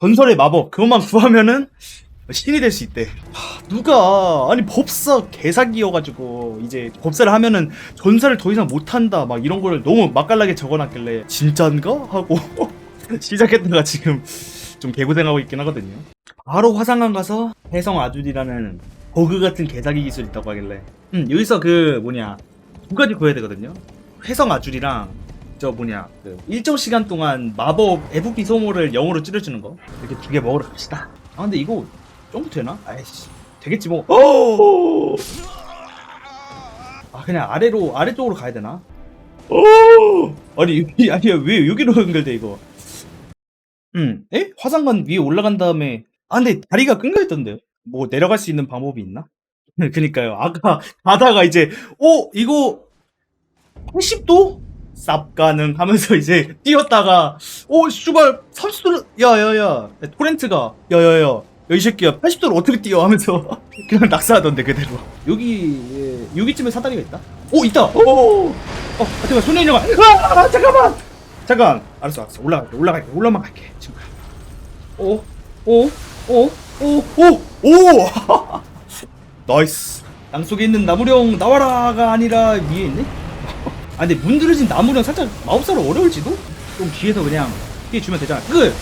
전설의 마법 그것만 구하면은 신이 될 수 있대. 하, 누가 아니 법사 개사기여가지고 이제 법사를 하면은 전사를 더 이상 못한다 막 이런 걸 너무 맛깔나게 적어놨길래 진짠가 하고 시작했다가 지금 좀 개고생하고 있긴 하거든요. 바로 화상관 가서 해성 아줄이라는 버그 같은 개사기 기술 있다고 하길래 음 여기서 그 뭐냐 두 가지 구해야 되거든요. 회성 아줄이랑 저 뭐냐 그 일정 시간 동안 마법 FP 소모를 0으로 줄여주는 거 이렇게 두 개 먹으러 갑시다. 아 근데 이거 점프 되나? 아이씨 되겠지 뭐. 오! 아 그냥 아래로 아래쪽으로 가야 되나? 오! 아니 아니야 왜 여기로 연결돼 이거? 음, 에? 화상관 위에 올라간 다음에 아 근데 다리가 끊겨 있던데요? 뭐 내려갈 수 있는 방법이 있나? 그니까요. 아까 가다가 이제 어 이거 80도 쌉 가능 하면서 이제 뛰었다가 오 슈발 30도를 야야야. 토렌트가 야야야. 야, 이 새끼야. 80도를 어떻게 뛰어? 하면서 그냥 낙사하던데 그대로. 여기 예, 여기쯤에 사다리가 있다? 오 있다! 오어 잠깐 손에 있는 거. 아, 잠깐만! 잠깐! 알았어 알았어. 올라갈게 올라갈게. 올라만 갈게 친구야 오오오오오오오! 나이스. 땅 속에 있는 나무령 나와라가 아니라 위에 있네 아 근데 문드러진 나무령 살짝 마법사로 어려울지도? 좀 뒤에서 그냥 피해 주면 되잖아 끝!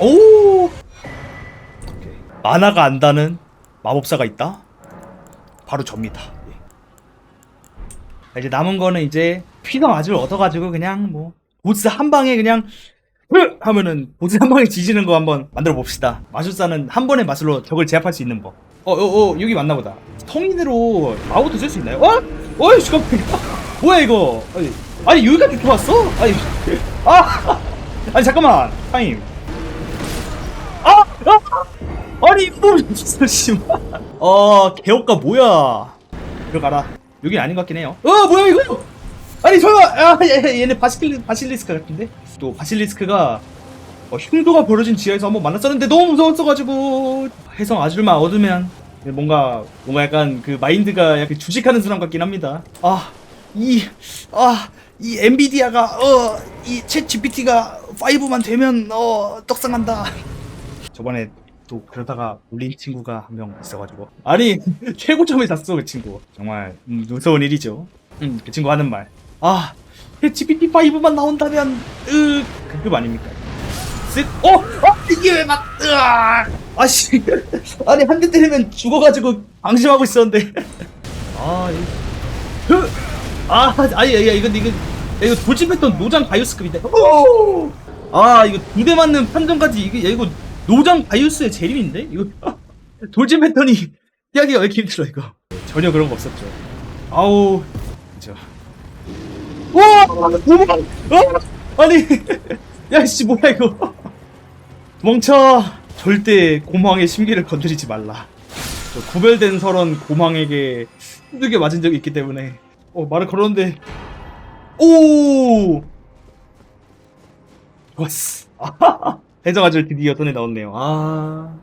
오 오케이. 만화가 안다는 마법사가 있다? 바로 접니다 예. 자, 이제 남은 거는 이제 피성 아줄 얻어가지고 그냥 뭐 보스 한 방에 그냥 으! 하면은 보스 한 방에 지지는 거 한번 만들어 봅시다 마술사는 한 번의 마술로 적을 제압할 수 있는 법 어, 어, 어, 여기 맞나 보다. 성인으로 마우도 쓸 수 있나요? 어? 어이, 잠깐만. 뭐야, 이거? 아니, 아니 여기까지 들어왔어? 아니, 아! 아니, 잠깐만. 타임. 아! 아! 아니, 이거 진짜. 어, 개업가 뭐야? 들어가라. 여긴 아닌 것 같긴 해요. 어, 뭐야, 이거? 아니, 설마, 아, 얘- 얘네 바실리, 바실리스크 같은데? 또, 바실리스크가 어, 흉도가 벌어진 지하에서 한번 만났었는데 너무 무서웠어가지고 해성 아줄만 얻으면 뭔가 뭔가 약간 그 마인드가 약간 주식하는 사람 같긴 합니다. 아 이 아 이 엔비디아가 어 이 챗 GPT가 5만 되면 어 떡상한다. 저번에 또 그러다가 울린 친구가 한 명 있어가지고 아니 최고점에 잤어 그 친구 정말 음, 무서운 일이죠. 음 그 친구 하는 말. 아 GPT 5만 나온다면 으 그급 아닙니까? 쓱, 어, 어, 이게 왜 막, 으아, 아씨, 아니 한 대 때리면 죽어가지고 방심하고 있었는데, 아, 이, 흐, 아, 아니, 야, 이거, 이거, 야, 이거 돌진 패턴 노장 바이오스급인데, 오, 아, 이거 두 대 맞는 판정까지 이게, 야, 이거 노장 바이오스의 재림인데, 이거 돌진 패턴이 피하기가 왜 이렇게 힘들어 이거, 전혀 그런 거 없었죠. 아우, 그죠. 와, 어, 아니. 야 씨 뭐야 이거? 멍쳐. 절대 고망의 심기를 건드리지 말라. 저 구별된 설원 고망에게 힘들게 맞은 적이 있기 때문에 어 말을 걸었는데. 오! 좋았어 해적아줄 드디어 돈에 나왔네요. 아